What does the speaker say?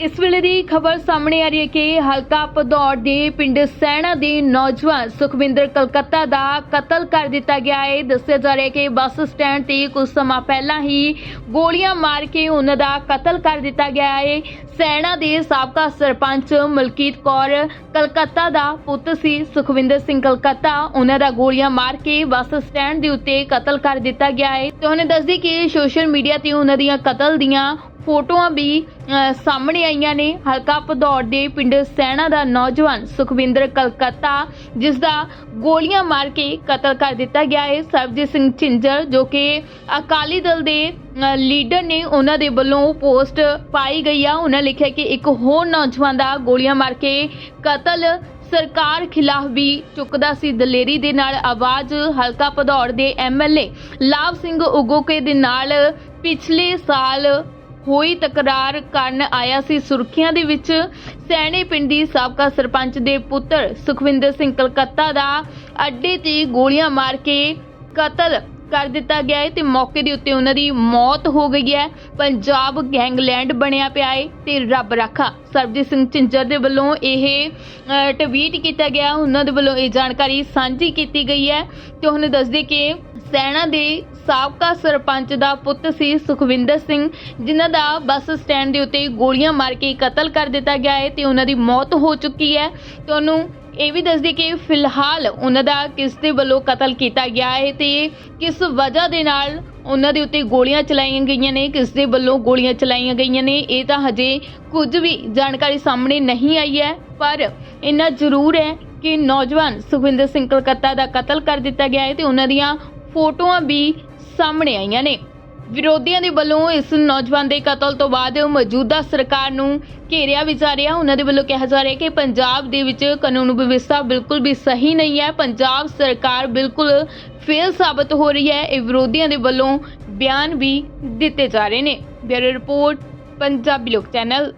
ਇਸ ਵੇਲੇ ਦੀ ਖਬਰ ਸਾਹਮਣੇ ਆ ਰਹੀ ਹੈ ਕਿ ਹਲਕਾ ਭਦੌੜ ਦੇ ਪਿੰਡ ਸੈਣਾ ਦੇ ਨੌਜਵਾਨ ਸੁਖਵਿੰਦਰ ਕਲਕੱਤਾ ਦਾ ਕਤਲ ਕਰ ਦਿੱਤਾ ਗਿਆ ਹੈ। ਦੱਸਿਆ ਜਾ ਰਿਹਾ ਹੈ ਕਿ ਬੱਸ ਸਟੈਂਡ ਤੇ ਕੁਝ ਸਮਾਂ ਪਹਿਲਾਂ ਹੀ ਗੋਲੀਆਂ ਮਾਰ ਕੇ ਉਹਨਾਂ ਦਾ ਕਤਲ ਕਰ ਦਿੱਤਾ ਗਿਆ ਹੈ। ਸੈਣਾ ਦੇ ਸਾਬਕਾ ਸਰਪੰਚ ਮਲਕੀਤ ਕੌਰ ਕਲਕੱਤਾ ਦਾ ਪੁੱਤ ਸੀ ਸੁਖਵਿੰਦਰ ਸਿੰਘ ਕਲਕੱਤਾ। ਉਹਨਾਂ ਦਾ ਗੋਲੀਆਂ ਮਾਰ ਕੇ ਬੱਸ ਸਟੈਂਡ ਦੇ ਉੱਤੇ ਕਤਲ ਕਰ ਦਿੱਤਾ ਗਿਆ ਹੈ। ਤੇ ਉਹਨੇ ਦੱਸਦੀ ਕਿ ਸੋਸ਼ਲ ਮੀਡੀਆ ਤੇ ਉਹਨਾਂ ਦੀਆਂ ਕਤਲ ਦੀਆਂ ਫੋਟੋਆਂ ਵੀ ਸਾਹਮਣੇ ਆਈਆਂ ਨੇ। ਹਲਕਾ ਭਦੌੜ ਦੇ ਪਿੰਡ ਸੈਣਾ ਦਾ ਨੌਜਵਾਨ ਸੁਖਵਿੰਦਰ ਕਲਕੱਤਾ, ਜਿਸ ਦਾ ਗੋਲੀਆਂ ਮਾਰ ਕੇ ਕਤਲ ਕਰ ਦਿੱਤਾ ਗਿਆ ਹੈ। ਸਰਬਜੀਤ ਸਿੰਘ ਝਿੰਜਰ, ਜੋ ਕਿ ਅਕਾਲੀ ਦਲ ਦੇ ਲੀਡਰ ਨੇ, ਉਹਨਾਂ ਦੇ ਵੱਲੋਂ ਪੋਸਟ ਪਾਈ ਗਈ ਆ। ਉਹਨਾਂ ਲਿਖਿਆ ਕਿ ਇੱਕ ਹੋਰ ਨੌਜਵਾਨ ਦਾ ਗੋਲੀਆਂ ਮਾਰ ਕੇ ਕਤਲ ਸਰਕਾਰ ਖਿਲਾਫ ਵੀ ਚੁੱਕਦਾ ਸੀ। ਦਲੇਰੀ ਦੇ ਨਾਲ ਆਵਾਜ਼ ਹਲਕਾ ਭਦੌੜ ਦੇ ਐਮਐਲਏ ਲਾਭ ਸਿੰਘ ਉਗੋਕੇ ਦੇ ਨਾਲ ਪਿਛਲੇ ਸਾਲ ਹੋਈ ਤਕਰਾਰ ਕਰਨ ਆਇਆ ਸੀ। ਸੁਰਖੀਆਂ ਦੇ ਵਿੱਚ ਸੈਣੇ ਪਿੰਡ ਦੀ ਸਾਬਕਾ ਸਰਪੰਚ ਦੇ ਪੁੱਤਰ ਸੁਖਵਿੰਦਰ ਸਿੰਘ ਕਲਕੱਤਾ ਦਾ ਅੱਡੇ ਤੇ ਗੋਲੀਆਂ ਮਾਰ ਕੇ ਕਤਲ ਕਰ ਦਿੱਤਾ ਗਿਆ ਹੈ ਤੇ ਮੌਕੇ ਦੇ ਉੱਤੇ ਉਹਨਾਂ ਦੀ ਮੌਤ ਹੋ ਗਈ ਹੈ। ਪੰਜਾਬ ਗੈਂਗਲੈਂਡ ਬਣਿਆ ਪਿਆ ਹੈ ਤੇ ਰੱਬ ਰੱਖਾ। ਸਰਬਜੀਤ ਸਿੰਘ ਝਿੰਜਰ ਦੇ ਵੱਲੋਂ ਇਹ ਟਵੀਟ ਕੀਤਾ ਗਿਆ। ਉਹਨਾਂ ਦੇ ਵੱਲੋਂ ਇਹ ਜਾਣਕਾਰੀ ਸਾਂਝੀ ਕੀਤੀ ਗਈ ਹੈ ਤੇ ਉਹਨੇ ਦੱਸਦੇ ਕਿ ਸੈਣਾ ਦੇ ਸਾਬਕਾ ਸਰਪੰਚ ਦਾ ਪੁੱਤ ਸੀ ਸੁਖਵਿੰਦਰ ਸਿੰਘ, ਜਿਨ੍ਹਾਂ ਦਾ ਬੱਸ ਸਟੈਂਡ ਦੇ ਉੱਤੇ ਗੋਲੀਆਂ ਮਾਰ ਕੇ ਕਤਲ ਕਰ ਦਿੱਤਾ ਗਿਆ ਹੈ ਤੇ ਉਹਨਾਂ ਦੀ ਮੌਤ ਹੋ ਚੁੱਕੀ ਹੈ। ਤੁਹਾਨੂੰ ਇਹ ਵੀ ਦੱਸਦੀ ਕਿ ਫਿਲਹਾਲ ਉਹਨਾਂ ਦਾ ਕਿਸ ਦੇ ਵੱਲੋਂ ਕਤਲ ਕੀਤਾ ਗਿਆ ਹੈ ਤੇ ਕਿਸ ਵਜ੍ਹਾ ਦੇ ਨਾਲ ਉਹਨਾਂ ਦੇ ਉੱਤੇ ਗੋਲੀਆਂ ਚਲਾਈਆਂ ਗਈਆਂ ਨੇ, ਕਿਸ ਦੇ ਵੱਲੋਂ ਗੋਲੀਆਂ ਚਲਾਈਆਂ ਗਈਆਂ ਨੇ, ਇਹ ਤਾਂ ਹਜੇ ਕੁਝ ਵੀ ਜਾਣਕਾਰੀ ਸਾਹਮਣੇ ਨਹੀਂ ਆਈ ਹੈ, ਪਰ ਇੰਨਾ ਜ਼ਰੂਰ ਹੈ ਕਿ ਨੌਜਵਾਨ ਸੁਖਵਿੰਦਰ ਸਿੰਘ ਕਲਕੱਤਾ ਦਾ ਕਤਲ ਕਰ ਦਿੱਤਾ ਗਿਆ ਹੈ ਤੇ ਉਹਨਾਂ ਦੀਆਂ ਫੋਟੋਆਂ ਵੀ ਸਾਹਮਣੇ ਆਈਆਂ ਨੇ। ਵਿਰੋਧੀਆਂ ਦੇ ਵੱਲੋਂ ਇਸ ਨੌਜਵਾਨ ਦੇ ਕਤਲ ਤੋਂ ਬਾਅਦ ਮੌਜੂਦਾ ਸਰਕਾਰ ਨੂੰ ਘੇਰਿਆ ਵੀ ਜਾ ਰਿਹਾ। ਉਹਨਾਂ ਦੇ ਵੱਲੋਂ ਕਿਹਾ ਜਾ ਰਿਹਾ ਕਿ ਪੰਜਾਬ ਦੇ ਵਿੱਚ ਕਾਨੂੰਨ ਵਿਵਸਥਾ ਬਿਲਕੁਲ ਵੀ ਸਹੀ ਨਹੀਂ ਹੈ। ਪੰਜਾਬ ਸਰਕਾਰ ਬਿਲਕੁਲ ਫੇਲ ਸਾਬਤ ਹੋ ਰਹੀ ਹੈ। ਇਹ ਵਿਰੋਧੀਆਂ ਦੇ ਵੱਲੋਂ ਬਿਆਨ ਵੀ ਦਿੱਤੇ ਜਾ ਰਹੇ ਨੇ। ਬਿਊਰੋ ਰਿਪੋਰਟ, ਪੰਜਾਬੀ ਲੋਕ ਚੈਨਲ।